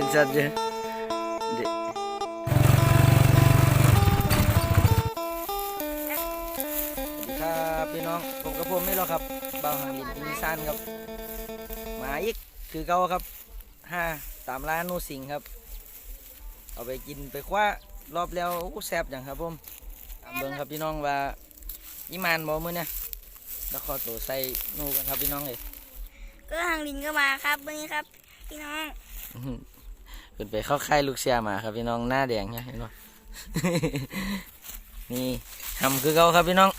ห็นชัดอยู่เด็สวัสดีครับพี่น้องผมกับผมนี่หรอครับบ่าวหางลินอีสานครับมาอีกคือเก่าครับห้าตามร้านนูสิงครับ เอาไปกินไปคว้ารอบแล้วโอ้แซ่บอย่างครับผมตามเบิ่งครับพี่น้องว่าอีมานบ่มื้อเนี่ยแล้วขอตัวใส่นูกันครับพี่น้องเลยก็ทางลินก็มาครับวันนี้ครับ พี่น้อง อื้อหือเป็นไปเข้าค่ายลูกเสียมาครับพี่น้องหน้าแดงเนี่ยเห็นป่นี่ทำคือเขาครับพี่น้อง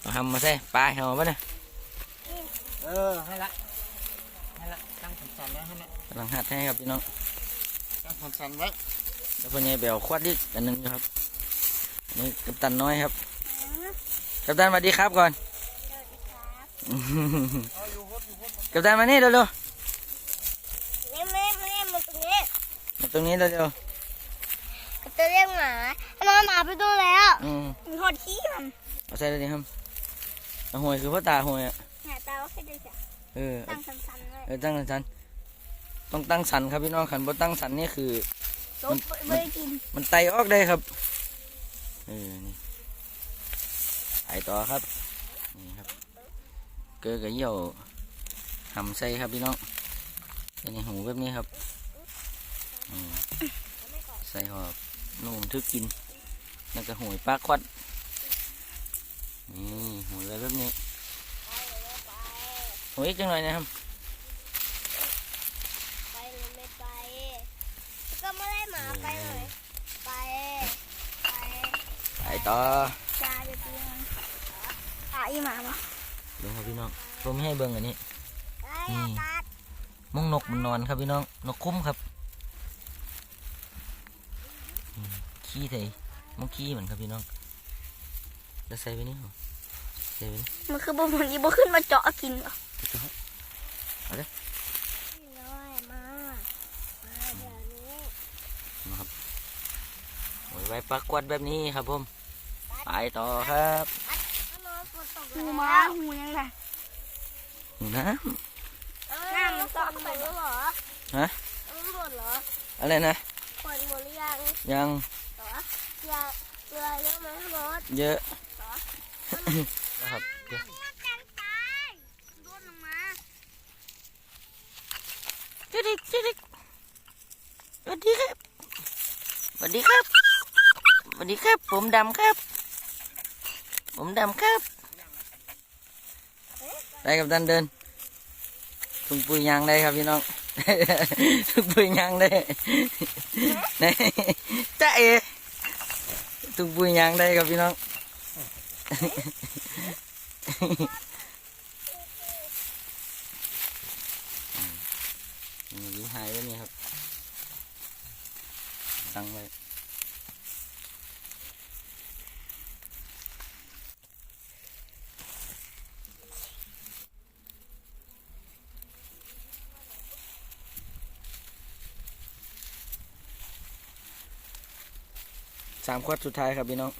เอาทำมาใส่ปลาเหรอปะเนี่ยเออให้ละให้ละตั้งสันๆไว้ให้ละกำลังหัดให้ครับพี่น้องตั้งสันๆไว้แล้วคนนี้เบลควดดิอันหนึงอยู่ครับนี่กัปตันน้อยครับกัปตันสวัสดีครับก่อนเอาอยู่ฮดอยู่ฮดกัปตันมานี่เร็วนี่ไม่ไม่มาตรงนี้ ๆมา ตรงนี้เร็วก็จะเรียกหมาทำไมหมาไปตัวแล้วๆอืมมันหดขี้มันเอาใส่เลยดิครับเอาหวยคือพ่อตาหวยอะหน้าตาว่าแค่ดูจ้ะเออตั้งสันๆไว้เออตั้งสันๆต้องตั้งสันครับพี่น้องขันบ่ตั้งสันนี่คือ จบไม่ได้กินมันไตออกได้ครับ เออ นี่ไปต่อครับ นี่ครับ เกลือกับเยี่ยวหำใส่ครับพี่น้องใส่ในหูแบบนี้ครับอืม ใส่หอบนุ่มทึกกิน แล้วก็หวยปลาควัด นี่หวยไว้แบบนี้หวยอีกจังหน่อยนะครับไปหรือไม่ไป ก็ไม่ได้หมาไปเลยไป ไปไปต่อจ้าจะกินอะอีหมามาเบิ่งครับพี่น้องผมให้เบิ่งอันนี้ไอ้ยากัดมองนกมันนอนครับพี่น้อง นกคุ้มครับอืม ขี้ไทยมองขี้เหมือนครับพี่น้องแล้วใส่ไปนี่เหรอใส่ไปนี่มันคือบุมันนี้บุขึ้นมาเจาะกินเหรอไปเถอะครับเอาเลยน้อยมามาเดี๋ยวนี้นะครับโอ้ยไว้ปักกวัดแบบนี้ครับผมไปต่อครับหูมาหูยังไงหูน้น้ำมันตกไปแล้วเหรอำฮะมันหมดเหรออะไรนะหมดหมดหรือยังยัง เหรออยากเกลือเยอะไหมหมดเยอะนะครับเดี๋ยวมันกันตายโดนลงมาจิ๊ดิกจิ๊ดิกสวัสดีครับสวัสดีครับสวัสดีครับ ผมดำครับ ผมดำครับได้กับดันเดินถุงปุ๋ยยางได้ครับพี่น้องถุงปุ๋ยยางได้นี่จ้าเอ ตุ้งปุยยางได้ครับพี่น้อง นี่หายไปนี่ครับ สั่งไว้สามขวดสุดท้ายครับพี่น้อง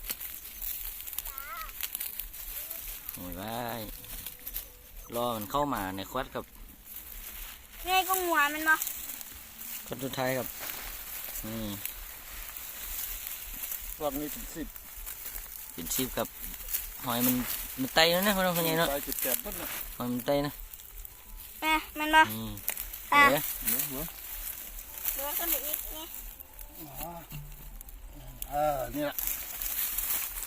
โอ้ยว้ายรอมันเข้ามาในขวดกับไงก็หัวมันมาขวดสุดท้ายครับนี่รอบนี้ถึงสิบเป็นชีพกับหอยมันมันไตแล้วนะพี่น้องคนนี้เนาะไปจุดแปดต้นนะหอยมันไตนะแม่มันมานี่อะเดี๋ยวเหนือหัวเดี๋ยวก็เด็กอีกนี่ เออ นี่แหละ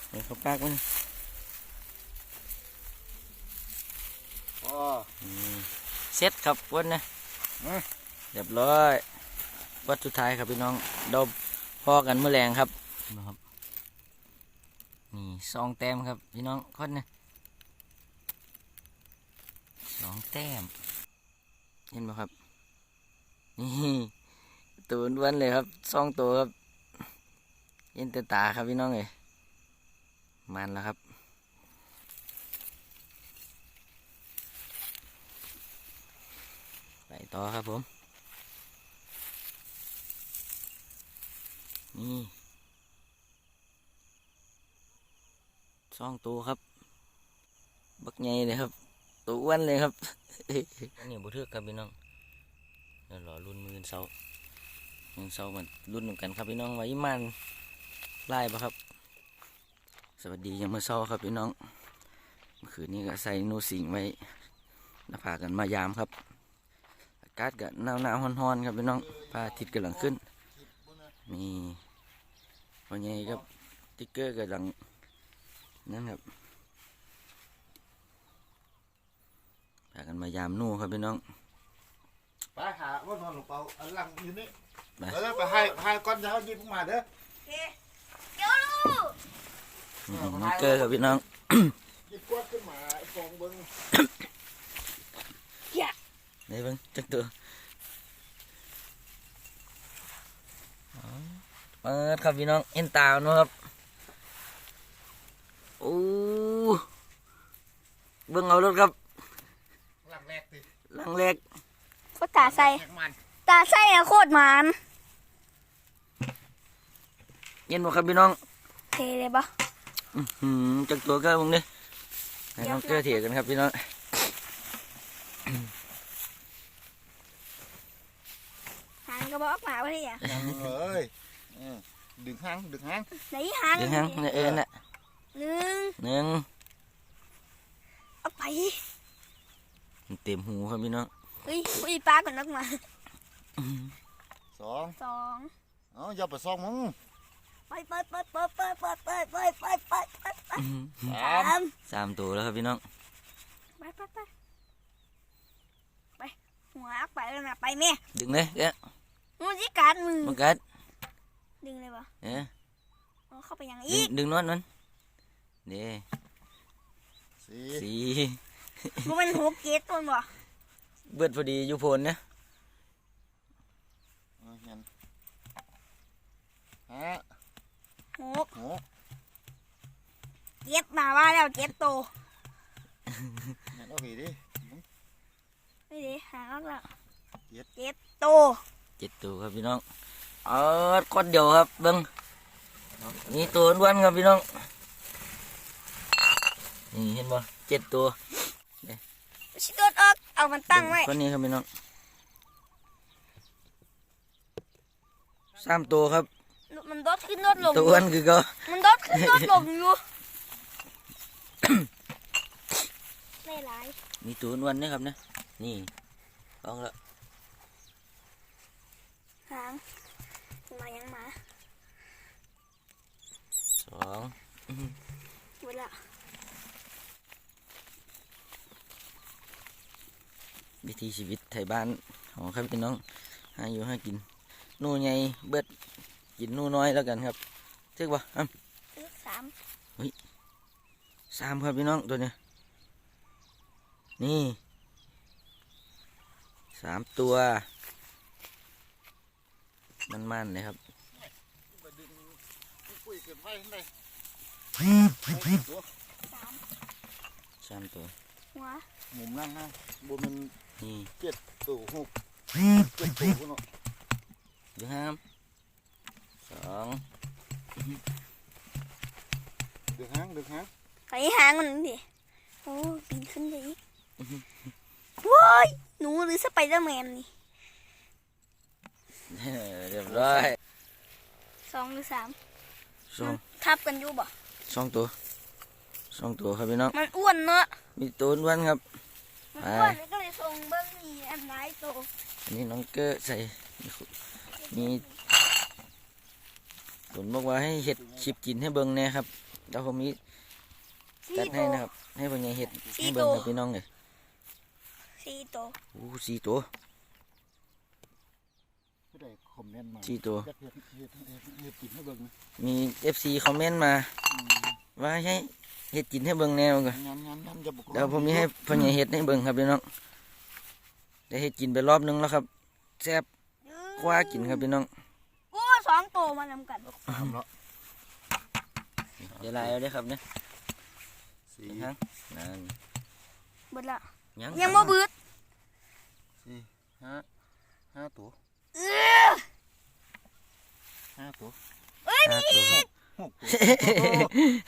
เดี๋ยวเขาปากมันอ๋อนี่เซ็ตครับวันนะอืมเรียบร้อย วัดสุดท้ายครับพี่น้องเราพอกันเมื่อแรงครับนะครับ นี่สองแต้มครับพี่น้องคนนะสองแต้ม เห็นไหมครับ นี่ตัวอ้วนๆเลยครับสองตัวครับ เห็นแต่ตาครับพี่น้องเลยมันแล้วครับ ไปต่อครับผม นี่สองตัวครับ บักใหญ่เลยครับ ตัวอ้วนเลยครับอันนี้บุทึกครับพี่น้องเดี๋ยวรอรุ่นมือเสาร์ยังเศร้ามันรุ่นกันครับพี่น้องไว้มัน ไล่ปะครับ สวัสดียังเมื่อเช้าครับพี่น้องเมื่อคืนนี้ก็ใส่หนูสิงไว้หน้าผากันมายามครับ อากาศก็หนาวหนาวๆร้อนๆครับพี่น้องพระอาทิตย์กำลังขึ้น มีวันนี้ครับติ๊กเกอร์กำลังนั่นครับพากันมายามหนู่ครับพี่น้องไปหาว่านอนหลวงเปาอันหลังอยู่นี่ไปแล้วไปให้ให้ก้อนยาวยิบออกมาเด้อเดี๋ยวลูกอืม น้องเกอร์ครับพี่น้องยิบกวาดขึ้นมาไอ้ฟองเบิ้งนี่เบิ่งจักตัวอ๋อเปิดครับพี่น้องเอ็นตาวนาะครับโอ้เบิ่งเอารถครับหลังแรกสิหลังแรกก็ตาใส่แขกมันตาใส่อะโคตรมันเย็นบ่ครับพี่น้อง เทเลยปะอื้อหือจักตัวก็มึงดิให้น้องเกอร์เถียกันครับพี่น้องหางกระบอกหมาไปเลยอะยังเลยเออดึงหางดึงหางไหนหางเดี๋ยวฮะเนี่ยเอ็นน่ะหนึ่งหนึ่งเอาไปเต็มหูครับพี่น้องเฮ้ยอุ้ยปลาก่อนนักมาสองสองเอ้าอย่าไปซองมึง ไปไปไปไปไปไปไปไปไปไปไปไปอื้อหือสาสามมสามตัวแล้วครับพี่น้อง ไปไปไปไปหัวอักไปเลยนะไปแม่ดึงเลยแกะมึงจิกัดมือมันกัดดึงเลยปะเอ๊ะเอาเข้าไปยังดึอีงกดึงนวดนั้นเด้สี่สี่มันเป็นหกเกตตัวบ่เบิดพอดีอยู่โพนเนี่ยเออเห็นห้าหกหกเกตมาว่าแล้วเกตโตเห็นเอาผีดิไม่ดีหางออกแล้วเจ็ดเกตโตเจ็ดตัวครับพี่น้อง เออคนเดียวครับเบิ้งนี่ตัวอ้วนๆครับพี่น้อง นี่เห็นบ่เจ็ดตัวชิโดดออก เอามันตั้งไว้คนนี้ครับพี่น้องสามตัวครับ มันโดดขึ้นโดดลงตัวอ้วนคือก็ มันโดดขึ้นโดดลงอยู่ไม่ไรมีตัวอ้วนๆนะครับเนี่ยนี่ลองละหางมายังมาสองเวลาวิถีชีวิตไทยบ้านของครับพี่น้องหาอยู่หากินหนูใหญ่เบิด กินหนูน้อยแล้วกันครับเจ๊กบ่อ้ำซื้อสามสามครับพี่น้องตัวเนี้ยนี่สามตัว มันมันๆเลยครับไปดึงปุ้ยเกินไฟข้างในตัวสามสามตัวหัวหมุมนั่งนะบนมันนี่เจ็ดตัวหกเจ็ดตัวพุ่นเนาะดูห้าม สองดึงหางดึงหางไปหางมันดิโอ้ปีนขึ้นไปอีกว้ายหนูหรือสไปเดอร์แมนนี่เรียบร้อยสองหรือสามสองทับกันอยู่บ่สองตัวสองตัวครับพี่น้องมันอ้วนเนอะมีตัวอ้วนครับมันอ้วนก็เลยส่งเบิ้งมีอันไหนโตอันนี้น้องเกอร์ใส่มี ผลบอกว่าให้เห็ดคลิปกินให้เบิ่งแน่ครับแล้วผมมีสี่จัดโตให้นะครับ ให้เบิ่งให้เห็ดสี่ให้เบิ่งตัวครับพี่น้องเลยสี่โตโอ้สี่ตัวผู้ใดคอมเมนต์มาสี่ตัวอยากเห็นเห็ดเห็ดเห็ดกินให้เบิ่งนะมีเอฟซีคอมเมนต์มา ว่าให้เห็ดกินให้เบิ่งแนวกันงั้นงั้นงั้นจะบอกเดี๋ยวผมมีให้พ่อใหญ่เห็ดให้เบิ่งครับพี่น้องได้เห็ดกินไปรอบนึงแล้วครับแซ่บกว่ากินครับพี่น้องโอ้สองโตมานำกันสามแล้วเดี๋ยวลายเอาได้อครับเนี่ยสี่ฮะนั่นเบิดละยังยังบ่เบืดสี่ห้าห้าตัวเออห้าตัวห้าตัวครับหกตั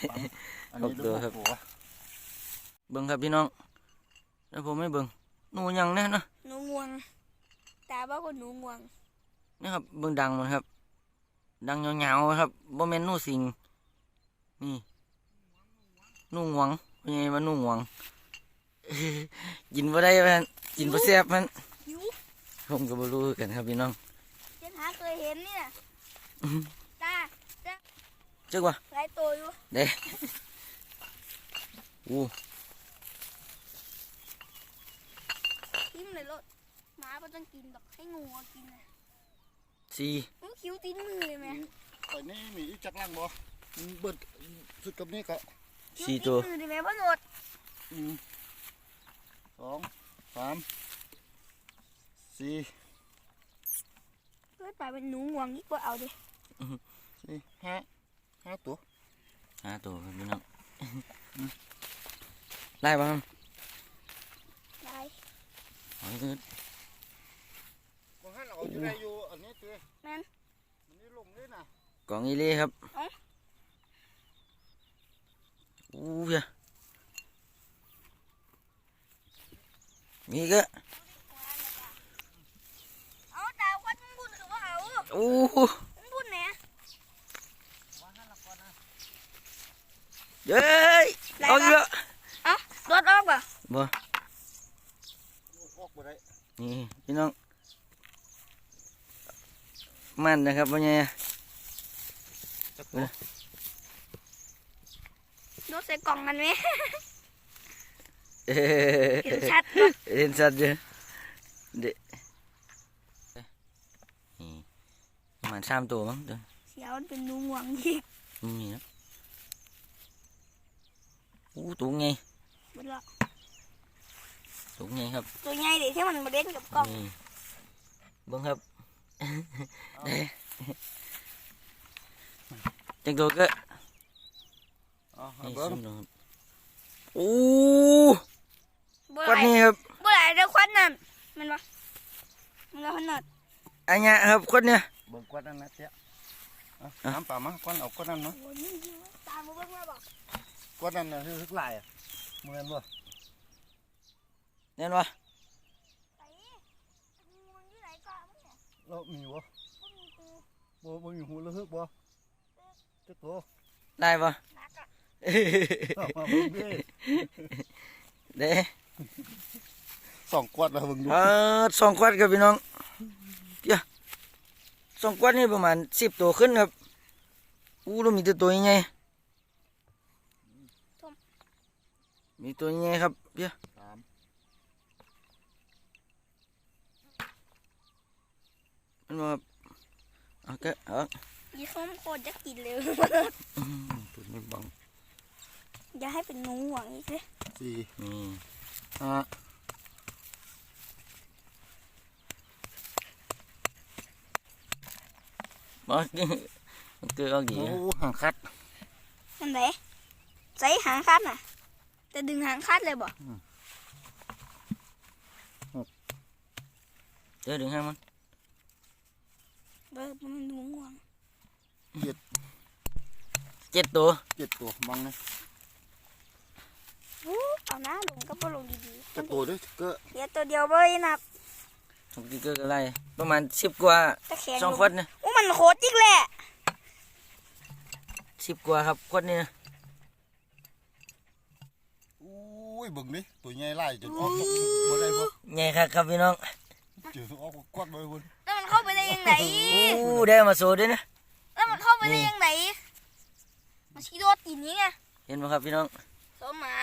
วอันหนี้กตัวครับหกตัวเบิ่งครับพี่น้องแล้วผมไม่เบิ่งหนูยังแน่นะหนูงวงตาบอกว่าหนูงวงนี่ครับเบิ่งดังมันครับ ดังยาวๆครับบ่แม่นหนูสิงนี่หนูหวงเป็นไงว่าหนูหวงกินบ่ได้มันกินบ่แซ่บมันหิวผมก็บ่รู้คือกันครับพี่น้องเจนหาเคยเห็นเนี่ยตาจึกว่าหลายตัวอยู่เด้อู้ทิ่มเลยรถหมาก็ต้องกินดอกให้งูเอากินเลย สี่มันคิ้วตีนมือเลยไหมไปนี่มีอีกจักรังบ่มันเบิดสุดกับนี่ก็คิ้วสี่ตีนตัวมือเลยไหมพ่อโนดอืมสองสามสี่เพื่อไปเป็นหนูงวงนี่ก็เอาดิสี่ห้าห้าตัวห้าตัวครับพี่น้องไล่บ่ครับได้เอาคือบางท่านเอาอยู่ได้อยู่ อันนี้ตัวแม่นมันนี่ลงเลยนะกล่องอีเล่ครับเอ้าอู้เหี้ยนี่ก็เอาตาวัดมึงบุญคือว่าเอาอู้ มึงบุญเนี่ย เย้ยเอาอีกแล้ว เอารถออกป่ะ บ่ ออกบ่ได้ นี่พี่น้อง มั นนะครับว่าไงจักตัวรถใส่กล่องกันไหมเอ้ยเห็นชัดเนาะเห็นชัดเยอะเด็กนี่ประมาณสามตัวมั้งตัวเสียวมันเป็นหนูงวงอีกนี่นะอู้ตัวไงหมดละตัวไงครับ ตัวใหญ่ดิที่มันมาเล่นกับกล่องนี่เบิ้งครับ เด้จังตัวก็เอ๋อนี่เบิ้งซุ่มลงครับอู้เบื่อก้อนไรนี้ครับเบื่อไรเดี๋ยวควันนั่นมันวะมั เนี่ยแล้วมีบ่พวกมีกูบ่บ่มีหูแล้วฮึกบ่จักตัวได้ปะนักอะเอามาเบิ่งดิเด้สองกวาดแล้วเบิ่งดูเออสองขวดครับพี่น้องเดี๋ยวสองขวดนี่ประมาณสิบตัวขึ้นครับอู้แล้วมีแต่ตัวใหญ่มีตัวใหญ่ครับเดี๋ยว สา มมันมาครับเอาก็เอายี่ส้มโคตรจะกินเลยอื้อหือตัวนี้บังอย่าให้เป็นหนูหวังอีกเลยสี่นี่ห้าบังมันเกิดเอาดีโอ้นะห่างคัดนั่นไหนใส่หางคัดน่ะจะดึงหางคัดเลยบ่เดี๋ยวดึงให้มัน เบิกมันหนูหวังเจ็ดตัวเจ็ดตัวมองนะวู้เอาหน้าลงก็บ่ลงดีเจ็ดตัวเด้วยก็ๆเดี๋ยวตัวเดียวบ่ได้นับทุกทีเกิดอะไร ประมาณสิบกว่าตะแคงสองลขวดนะอู้มันโคตรจิกแหละสิบกว่าครับขวดนี่นะอุ้ยเบิ่งดิตัวใหญ่ไล่จนออกบ่ได้บ่ใหญ่ครับครับพี่น้องเจอออกกวาดบ่ได้พุ่นแล้ว มันเข้าไปได้ยังไงอู้ได้มาโซด้วยนะ แล้วมันเข้าไปได้ยังไงมาชี้โดดกินนี่ไง เห็นไหมครับพี่น้องโซหมา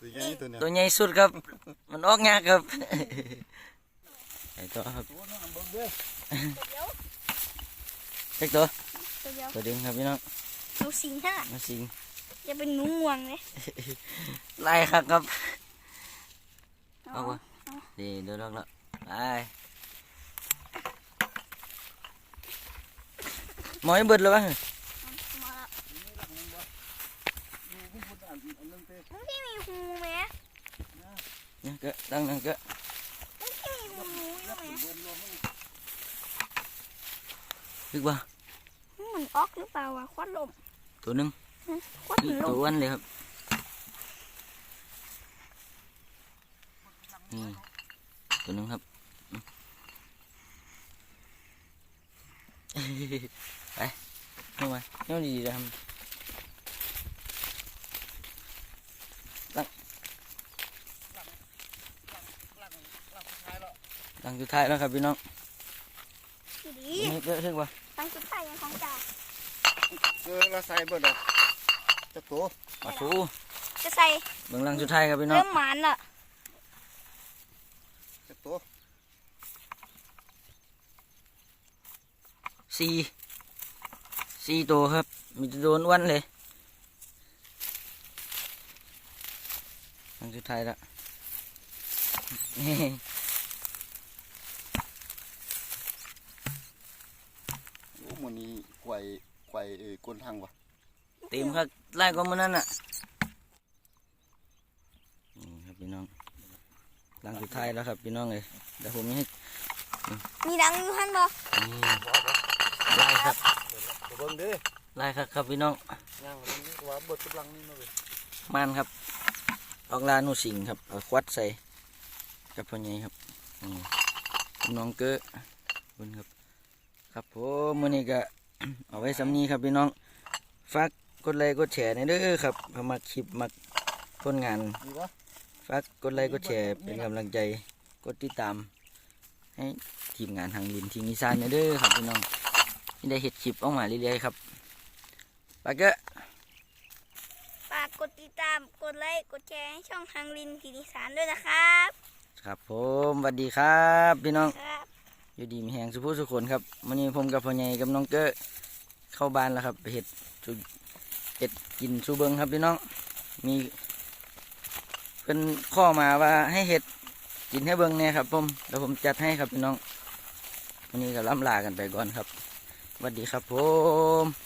ตัวใหญ่ตัวเนี้ยตัวใหญ่สุดครับ มันออกงากครับไอ้ตัวครับตัวนั้นเบิ่งเด้อเดี๋ยวเล็กตัวตัวเดียวตัวดึงครับพี่น้องหนูสิงฮะมาสิงจะเป็นหนูงวงเลยไล่ครับครับเอาเอาวะดีเดี๋ยวลอกละไป หมอยเบิดแล้วบ้างมาละพุ่นพุ่นอันอันนึงเต้มันที่มีหูไหมเนี่ยก็ตั้งนั่นก็มันที่มีหูอยู่ไหมรึกว่ามันออกหรือเปล่าวะควันลมตัวหนึงควันนี่ลตัวอ้วนเลยครับนี่ตัวหนึงครับ ไปนี่มานี่ดีๆนะครับหลังสุดท้ายแล้วครับพี่น้องดีนี่เยอะขึ้นวะตั้งสุดท้ายยังของจ่าเออเราใส่เบิดอะจะตัวปลาทูจะใส่เบื้องหลังสุดท้ายครับพี่น้องเริ่มหมานละจะตั สี่สี่ตัวครับ มีจะโดนอ้วนเลยหลังสุดท้ายแล้วนี่โอ้หมันนี้ไกวไกวเอ้ยก้นทางวะเต็มครับไล่ก็มันนั่นน่ะนี่ครับพี่น้องหลังสุดท้ายแล้วครับพี่น้องเลยเดี๋ยวผมให้มีดังอยู่หันบ่ นี่ไล่ครับเบิ่งเด้อไล่ครับครับพี่น้องย่างมันนี่ว่าบดกำลังนี่มาเลยมันครับออกลานูสิงครับเอาควัดใส่กับพ่อใหญ่ครับอืมน้องเก้อขอบคุณครับครับผมมื้อนี้ก็เอาไว้สำนีครับพี่น้องฝากกดไลค์กดแชร์ในเด้อครับพอมาคลิปมาผลงานดีวะฝากกดไลค์กดแชร์เป็นกำลังใจกดติดตามให้ทีมงานทางลินทีนิสานในเด้อครับพี่น้อง ได้เห็ดคลิปออกมาเรื่อยๆครับปากเกะฝากกดติดตาม กดไลค์ กดแชร์ให้ช่องทางลินกิติสารด้วยนะครับ ครับผมสวัสดีครับพี่น้อง ครับ อยู่ดีมีแหงสุภุสุคนครับวันนี้ผมกับพ่อใหญ่กับน้องเก้อเข้าบ้านแล้วครับไปเห็ดสุเห็ดกินสูเบิงครับพี่น้อง มีเป็นข้อมาว่าให้เห็ดกินให้เบิงเนี่ยครับผมเดี๋ยวผมจัดให้ครับพี่น้องวันนี้ก็ล่ำลากันไปก่อนครับ สวัสดีครับผม